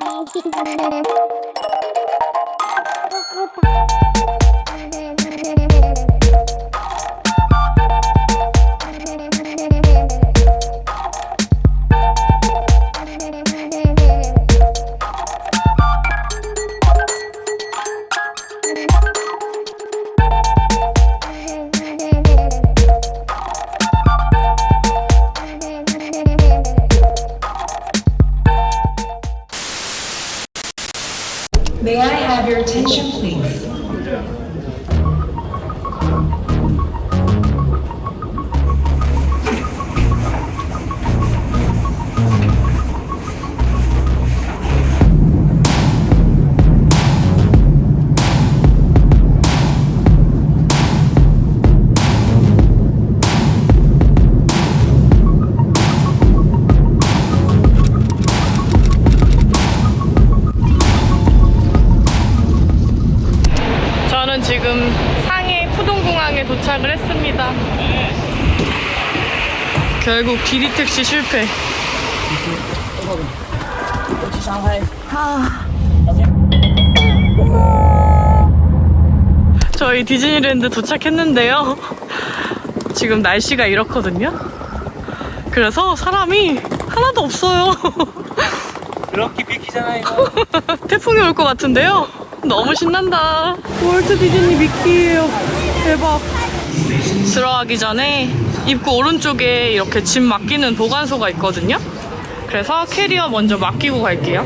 Merhaba. 결국 디디 택시 실패. 아. 저희 디즈니랜드 도착했는데요. 지금 날씨가 이렇거든요. 그래서 사람이 하나도 없어요. 그렇게 비키잖아 이거 태풍이 올 것 같은데요. 너무 신난다. 월트 디즈니 미끼예요. 대박. 들어가기 전에 입구 오른쪽에 이렇게 짐 맡기는 보관소가 있거든요. 그래서 캐리어 먼저 맡기고 갈게요.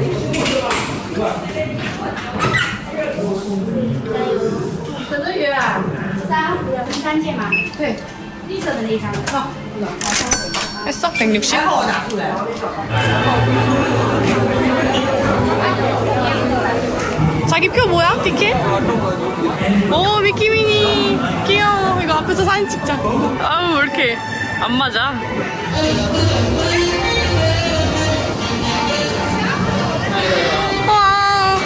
했어? 160? 자기 표 뭐야? 티켓? 오, 미키미니. 귀여워. 앞에서 사진 찍자. 아우 왜 이렇게 안 맞아? 와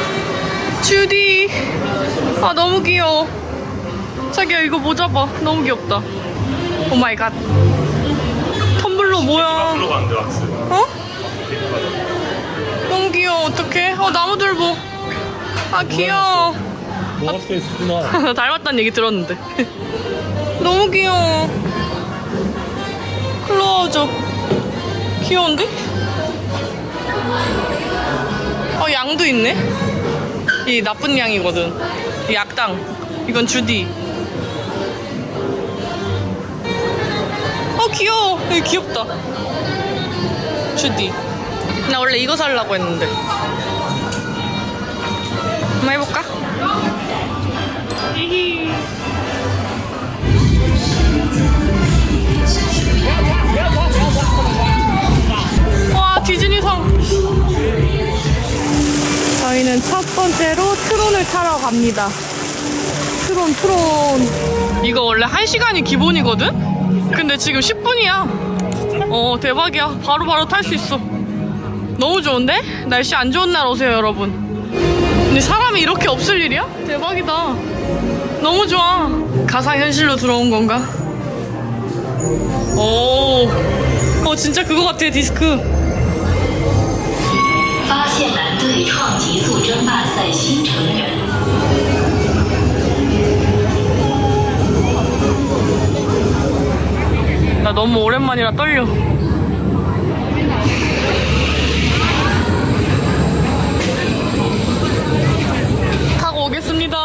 주디. 아 너무 귀여워. 자기야 이거 모자 봐 너무 귀엽다. 오 마이 갓 텀블러 뭐야? 왁스 어? 너무 귀여워. 어떡해? 어 나무들보 아 귀여워. 나 닮았다는 얘기 들었는데 너무 귀여워. 클로우죠 귀여운데? 어 양도 있네? 이 나쁜 양이거든. 이 약당. 이건 주디. 어 귀여워. 여기 귀엽다. 주디. 나 원래 이거 살라고 했는데. 한번 해볼까? 저희는 첫 번째로 트론을 타러 갑니다. 트론 트론. 이거 원래 1시간이 기본이거든? 근데 지금 10분이야. 어 대박이야. 바로바로 탈 수 있어. 너무 좋은데? 날씨 안 좋은 날 오세요 여러분. 근데 사람이 이렇게 없을 일이야? 대박이다. 너무 좋아. 가상현실로 들어온 건가? 오, 어 진짜 그거 같아 디스크. 发 现蓝队创极速争霸赛新成员。 나 너무 오랜만이라 떨려. 타고 오겠습니다.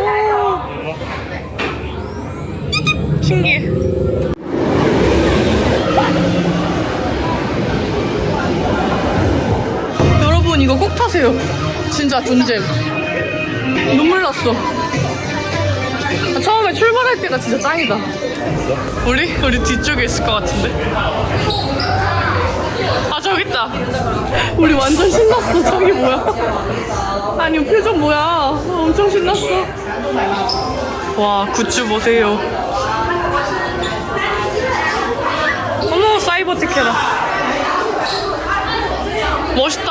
오. 신기해. 타세요. 진짜 존잼. 눈물 났어. 아, 처음에 출발할 때가 진짜 짱이다. 우리? 우리 뒤쪽에 있을 것 같은데? 아, 저기 있다. 우리 완전 신났어. 저기 뭐야? 아니, 표정 뭐야? 엄청 신났어. 와, 굿즈 보세요. 어머, 사이버 티켓다. 멋있다.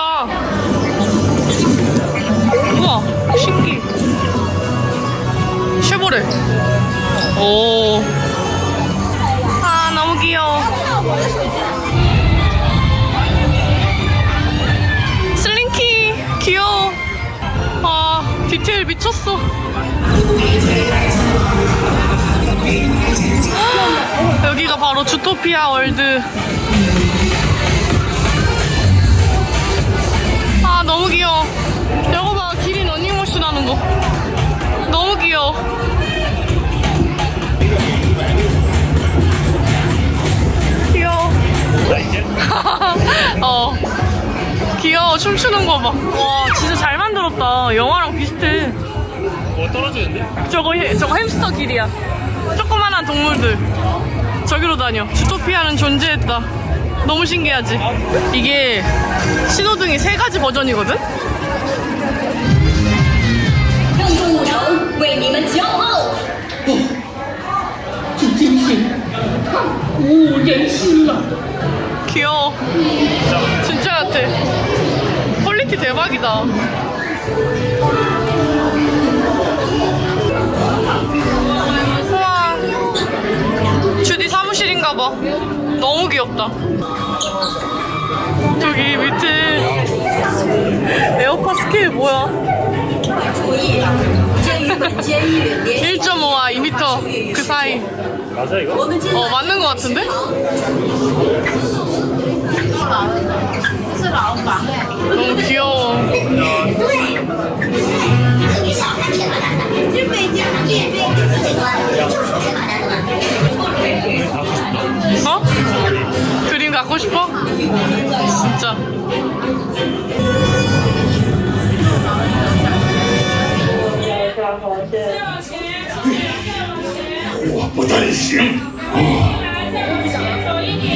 줄. 오. 아, 너무 귀여워. 슬링키, 귀여워. 아, 디테일 미쳤어. 여기가 바로 주토피아 월드. 아, 너무 귀여워. 여거 봐, 기린 어닝머신 하는 거. 춤추는 거 봐. 와, 진짜 잘 만들었다. 영화랑 비슷해. 뭐 떨어지는데? 저거, 저거 햄스터 길이야. 조그만한 동물들. 저기로 다녀. 주토피아는 존재했다. 너무 신기하지? 이게 신호등이 세 가지 버전이거든? 귀여워. 진짜 같아. 대박이다. 우와. 주디 사무실인가 봐. 너무 귀엽다. 저기 밑에 에어팟 스케일 뭐야? 1.5와 2m 그 사이. 맞아 이거? 어 맞는 것 같은데? 너무 귀여워. 어? 그림 갖고 싶어? 진짜. 와, 보다는 씨.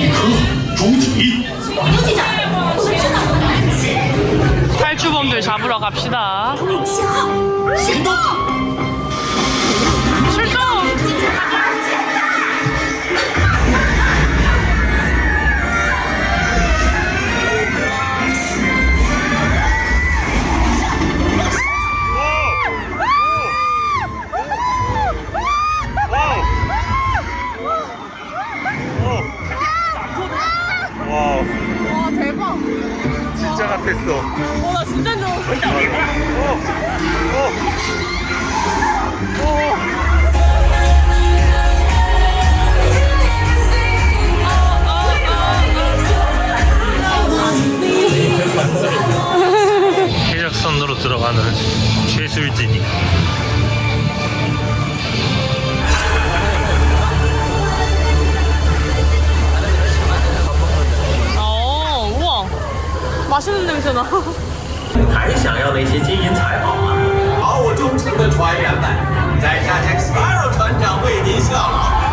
이거 종이. 탈주범들 잡으러 갑시다. 출동! 那什么还想要那些金银财宝吗？好我忠诚的船员们在下 x 八六船长为您效劳。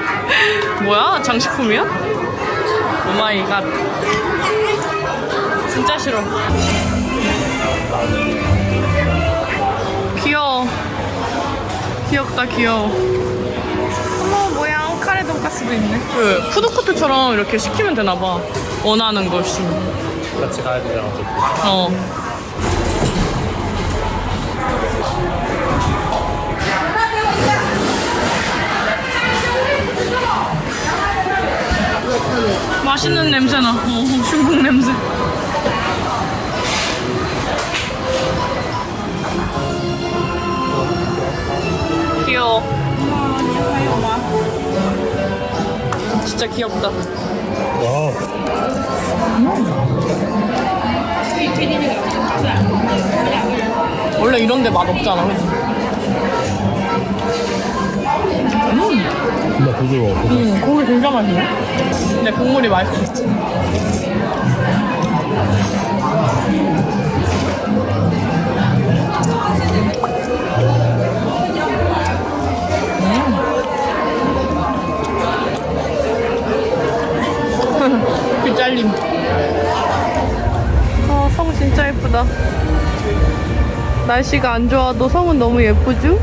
뭐야? 장식품이야? 오마이갓. 진짜 싫어. 귀여워. 귀엽다, 귀여워. 어머, 모양 카레 돈가스도 있네. 그, 푸드코트처럼 이렇게 시키면 되나봐. 원하는 걸 시면. 같이 가야 되잖아. 어. 맛있는 냄새나. 어, 중국 냄새. 귀여워. 진짜 귀엽다. 원래 이런 데 맛 없잖아, 그치? 부드러워. 응, 고기 진짜 맛있네. 근데 국물이 맛있어. 음. 그 잘림. 아, 성 진짜 예쁘다. 날씨가 안 좋아도 성은 너무 예쁘죠?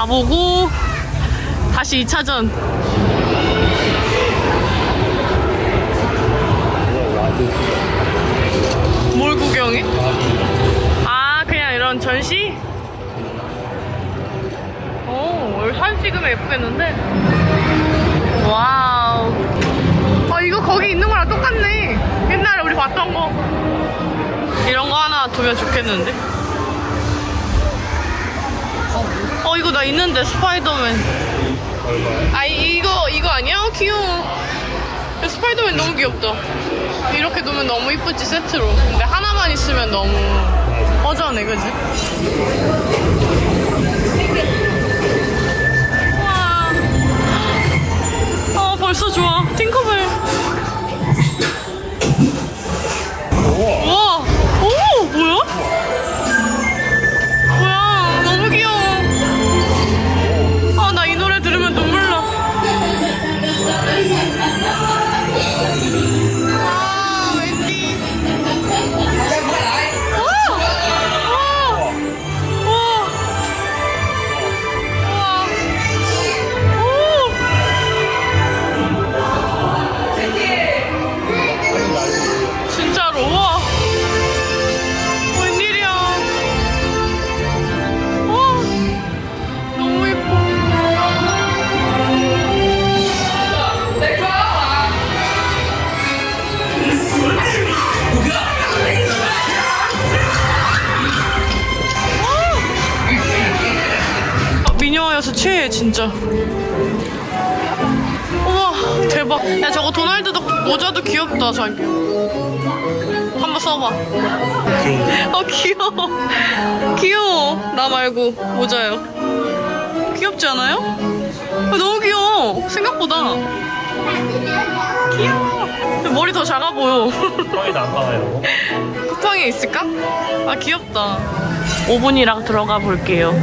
퍼레이드 다 보고 다시 2차전. 뭘 구경해? 아 그냥 이런 전시? 오 여기 사진 찍으면 예쁘겠는데? 와우 아 이거 거기 있는 거랑 똑같네 옛날에 우리 봤던 거 이런 거 하나 두면 좋겠는데? 어 이거 나 있는데 스파이더맨 아 이- 이거 이거 아니야? 귀여워 야, 스파이더맨 너무 귀엽다 이렇게 놓으면 너무 이쁘지 세트로 근데 하나만 있으면 너무 허전해 그지? 와. 어 벌써 좋아 아, 미녀여서 최애 진짜. 우와 대박. 야 저거 도날드도 모자도 귀엽다 자기. 한번 써봐. 어 귀여워. 귀여워. 나 말고 모자요. 귀엽지 않아요? 아, 너무 귀여워. 생각보다. 귀여워. 머리 더 작아 보여. 빵이 안 나와요. 쿠팡에 있을까? 아 귀엽다. 오븐이랑 들어가 볼게요.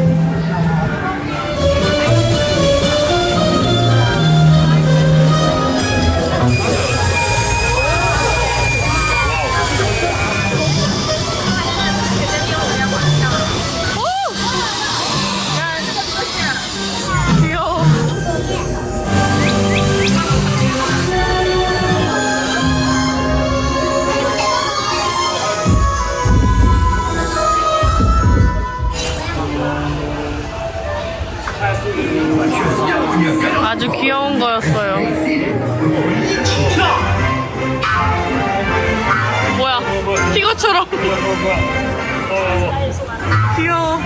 귀여워.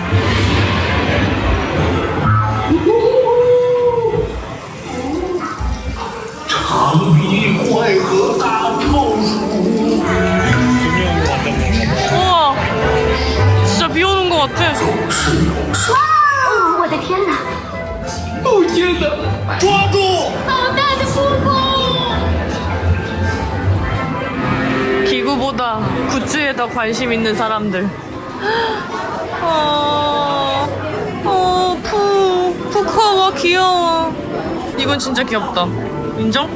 우와. 진짜 비 오는 것 같아. 我的天哪！哦天哪！抓住！ 기구보다 굿즈에 더 관심 있는 사람들. 어, 어, 푸, 푸커와 귀여워. 이건 진짜 귀엽다. 인정?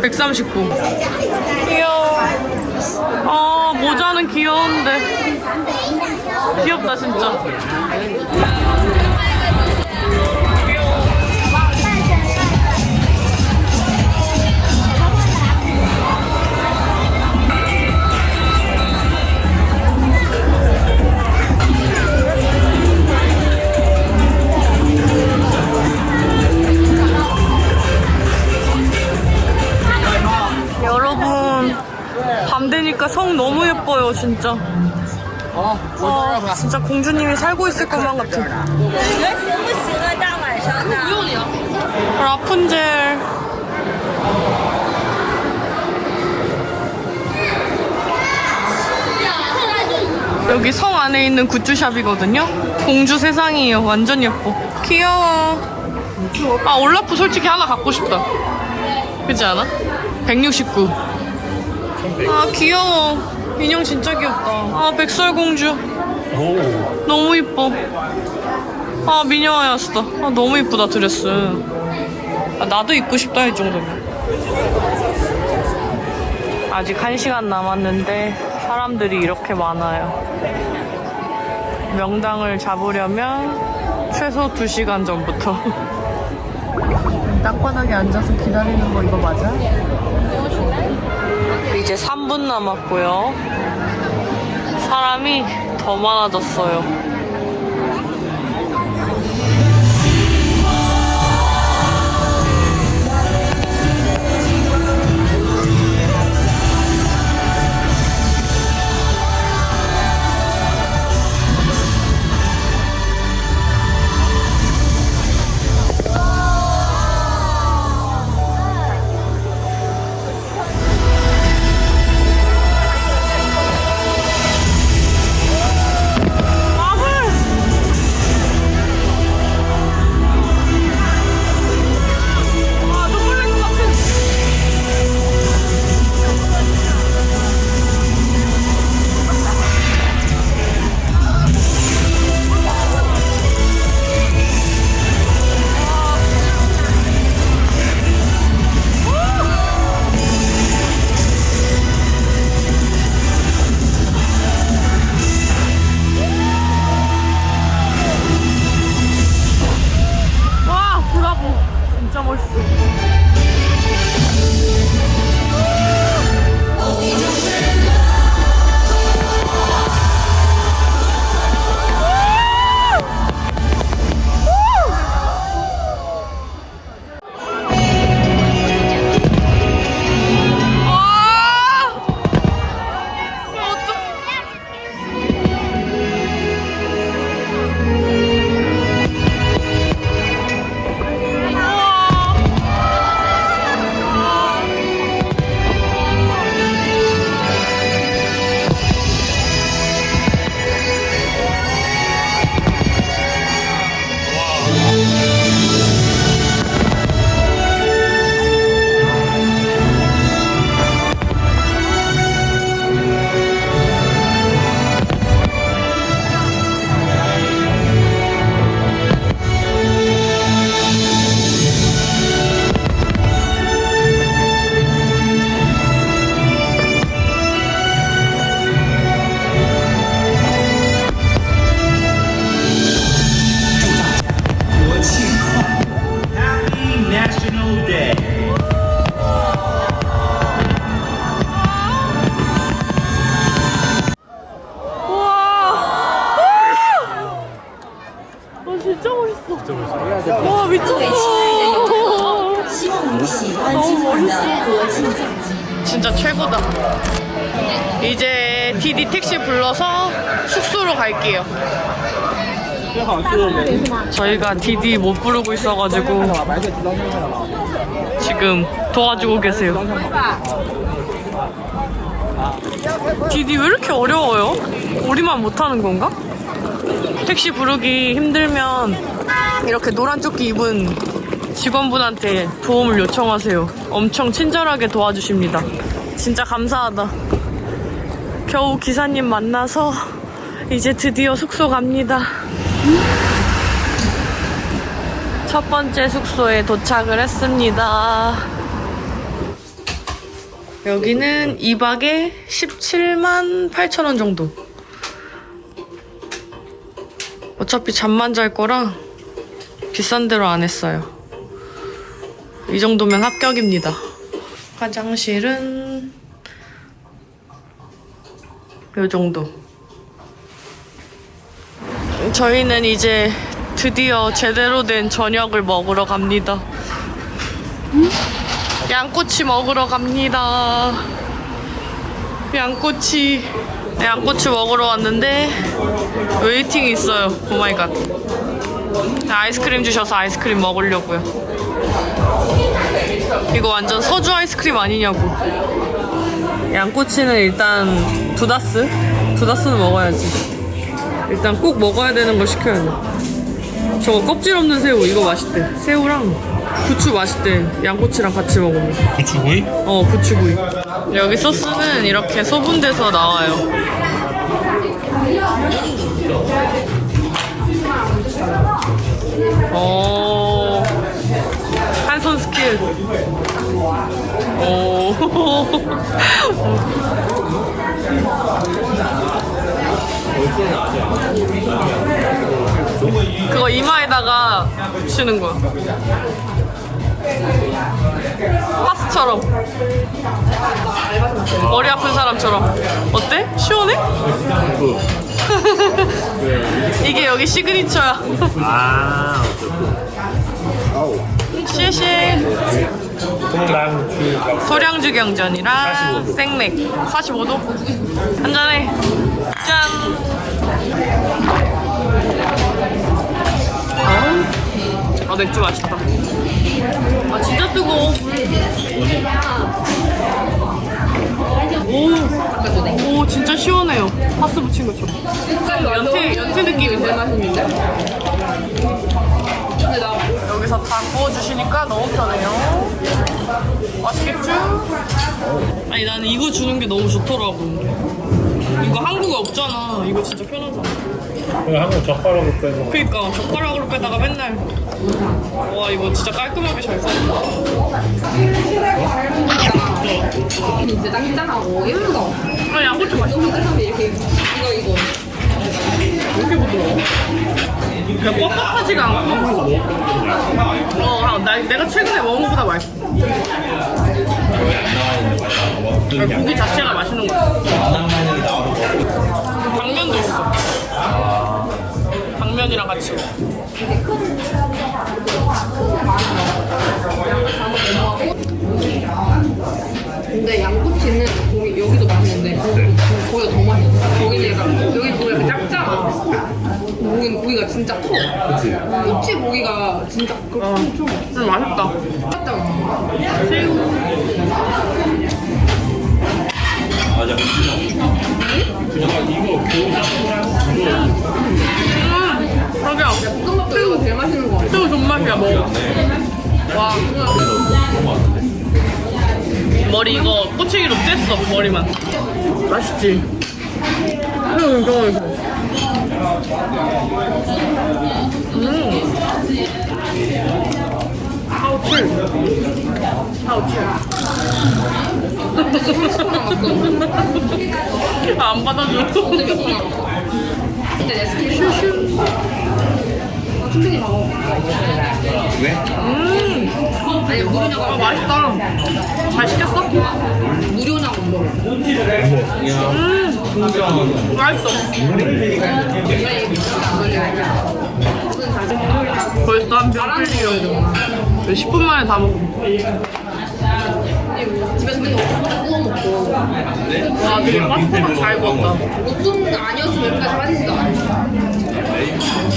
139. 귀여워. 아, 모자는 귀여운데. 귀엽다, 진짜. 밤 되니까 성 너무 예뻐요, 진짜. 아, 진짜 공주님이 살고 있을 것만 같아. 라푼젤. 여기 성 안에 있는 굿즈샵이거든요. 공주 세상이에요. 완전 예뻐. 귀여워. 아, 올라프 솔직히 하나 갖고 싶다. 그렇지 않아? 169. 아, 귀여워. 인형 진짜 귀엽다. 아, 백설공주. 오. 너무 이뻐. 아, 미녀아였어. 아, 너무 이쁘다, 드레스. 아, 나도 입고 싶다, 이 정도면. 아직 한 시간 남았는데 사람들이 이렇게 많아요. 명당을 잡으려면 최소 2시간 전부터. 땅바닥에 앉아서 기다리는 거 이거 맞아? 이제 3분 남았고요. 사람이 더 많아졌어요. 숙소로 갈게요. 저희가 디디 못 부르고 있어가지고 지금 도와주고 계세요. 디디 왜 이렇게 어려워요? 우리만 못하는 건가? 택시 부르기 힘들면 이렇게 노란 조끼 입은 직원분한테 도움을 요청하세요. 엄청 친절하게 도와주십니다. 진짜 감사하다. 겨우 기사님 만나서 이제 드디어 숙소 갑니다. 첫 번째 숙소에 도착을 했습니다. 여기는 2박에 17만 8천 원 정도. 어차피 잠만 잘 거라 비싼 데로 안 했어요. 이 정도면 합격입니다. 화장실은 요 정도. 저희는 이제 드디어 제대로 된 저녁을 먹으러 갑니다. 양꼬치 먹으러 갑니다. 양꼬치. 네, 양꼬치 먹으러 왔는데 웨이팅이 있어요. 오 마이 갓. 아이스크림 주셔서 아이스크림 먹으려고요. 이거 완전 서주 아이스크림 아니냐고. 양꼬치는 일단 두 다스? 두 다스는 먹어야지. 일단 꼭 먹어야 되는 걸 시켜야 돼. 저거 껍질 없는 새우 이거 맛있대. 새우랑 부추 맛있대. 양꼬치랑 같이 먹으면. 부추구이? 어, 부추구이. 여기 소스는 이렇게 소분돼서 나와요. 오, 한손 스킬. 오. 그거 이마에다가 붙이는 거야. 파스처럼. 머리 아픈 사람처럼. 어때? 시원해? 이게 여기 시그니처야. 아. 콩랑주 소량주 경전이랑 45도. 생맥 45도 한잔해 짠 아, 아 맥주 맛있다. 아 진짜 뜨거워. 오, 오 진짜 시원해요. 파스 붙인 것처럼. 연태, 연태 느낌인데? 여기서 다 구워주시니까 너무 편해요. 맛있겠죠? 아니 나는 이거 주는 게 너무 좋더라고. 이거 한국에 없잖아. 이거 진짜 편하잖아. 한국 젓가락으로 빼서. 그니까 젓가락으로 빼다가 맨날 와 이거 진짜 깔끔하게 잘 썼다 진짜 짱짱하고 예쁘다. 아 양꼬치 맛있어 근데 이렇게 이거 이거. 왜 이렇게 부드러워? 그냥 뻑뻑하지가 않고 어 나, 내가 최근에 먹은 것보다 맛있어. 그러니까 고기 자체가 맛있는 거야. 당면도 있어. 당면이랑 같이 근데 양꼬치는 거기 여기도 맛있는데 거기 거기가 더 맛있어. 거기는 약간 여기 고기가 작잖아. 거기는 고기가 진짜 커. 그치. 꼬치 고기가 진짜 그 어. 엄청 음 맛있다 작잖아. 새우 음자 기야. 볶음밥도 이거 제일 맛있는 거 같아. 새우 존맛이야 먹어 와 머리 이거 꼬치기로 뗐어 머리만. 맛있지? 새우 이거 이거 음. 하우칠 하우칠 아, 안 받아줘. 근데 내 스킨 충분히 먹어. 음 아니 무료냐고 아, 맛있다 잘 시켰어? 무료냐고 물어봐. 음 맛있어 왜 벌써 한병 풀리려고 10분 만에 다 먹고 집에서 맨날 구워 먹고. 와 되게 바삭바삭 잘 구웠다 오픈 아니었으면 여기까지 않아.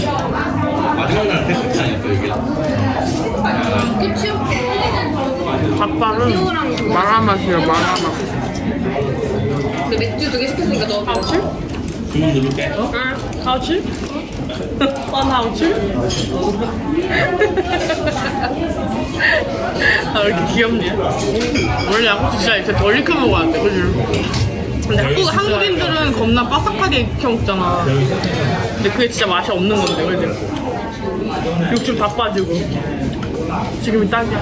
마 지막 날 테스트 아니었어 이게? 닭발은 마라 맛이야 마라 맛 근데 맥주 두 개 시켰으니까 너 하우치? 주문 누를게. 응 하우치? 뻔 하우치? 아, 왜 이렇게 귀엽냐? 원래 양꼬치 진짜 이렇게 덜 익혀 먹어야 돼, 그지? 근데 한국, 한국인들은 겁나 바삭하게 익혀 먹잖아. 근데 그게 진짜 맛이 없는 건데, 그지? 육즙 다 빠지고. 지금이 딱이야.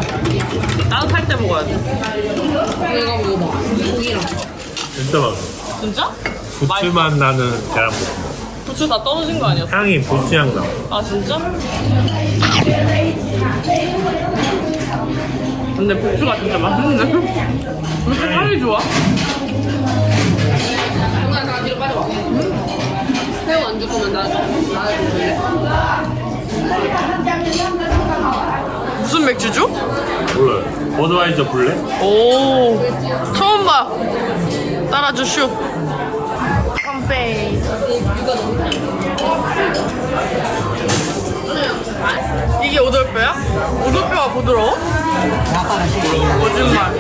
따뜻할 때 먹어야 돼. 내가 먹어봐. 고기랑. 진짜 맛있어. 진짜? 부추 맛 나는 계란볶음. 부추 다 떨어진 거 아니었어? 향이 부추향 나. 아 진짜? 근데 부추가 진짜 맛있네. 왜 이렇게 살이 좋아? 정말 다 뒤로 빠져봐. 새우 안줄 거면 나, 나 줄래? 무슨 맥주죠? 몰라요. 버드와이저 블랙? 오 처음 봐. 따라주슈. 컴페이. 이게 오돌뼈야? 오돌뼈가 부드러워? 거짓말.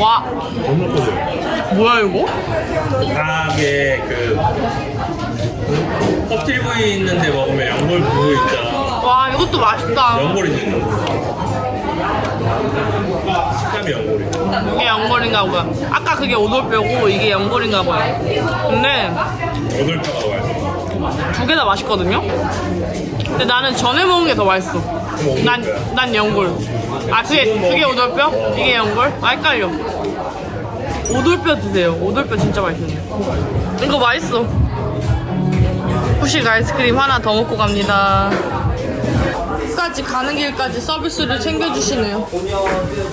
와 너무 커져. 뭐야 이거? 닭의 그 껍질 부위 있는데 먹으면 연골 부위 있잖아. 와 이것도 맛있다. 연골이지. 식감이 연골이. 이게 연골인가 보다. 아까 그게 오돌뼈고 이게 연골인가 봐요. 근데 여덟뼈가 맛있어. 두 개 다 맛있거든요. 근데 나는 전에 먹은 게 더 맛있어. 난, 난 연골. 아 그게 그게 오돌뼈? 이게 연골? 아 헷갈려. 오돌뼈 드세요. 오돌뼈 진짜 맛있는데. 이거 맛있어. 후식 아이스크림 하나 더 먹고 갑니다. 까지 가는 길까지 서비스를 챙겨주시네요.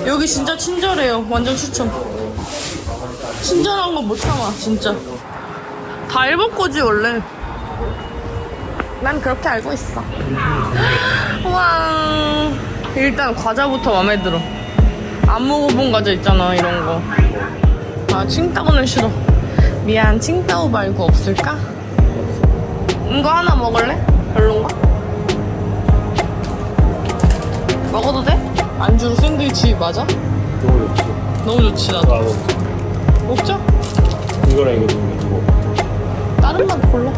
여기 진짜 친절해요. 완전 추천. 친절한 건 못 참아, 진짜. 다 일본 거지, 원래. 난 그렇게 알고 있어. 와. 일단 과자부터 마음에 들어. 안 먹어본 과자 있잖아, 이런 거. 아, 칭따오는 싫어. 미안, 칭따오 말고 없을까? 이거 하나 먹을래? 별론가? 먹어도 돼? 안주로 샌드위치 맞아? 너무 좋지. 너무 좋지, 나도. 나도 먹자. 이거랑 이거 좀 먹고. 다른 맛 골라.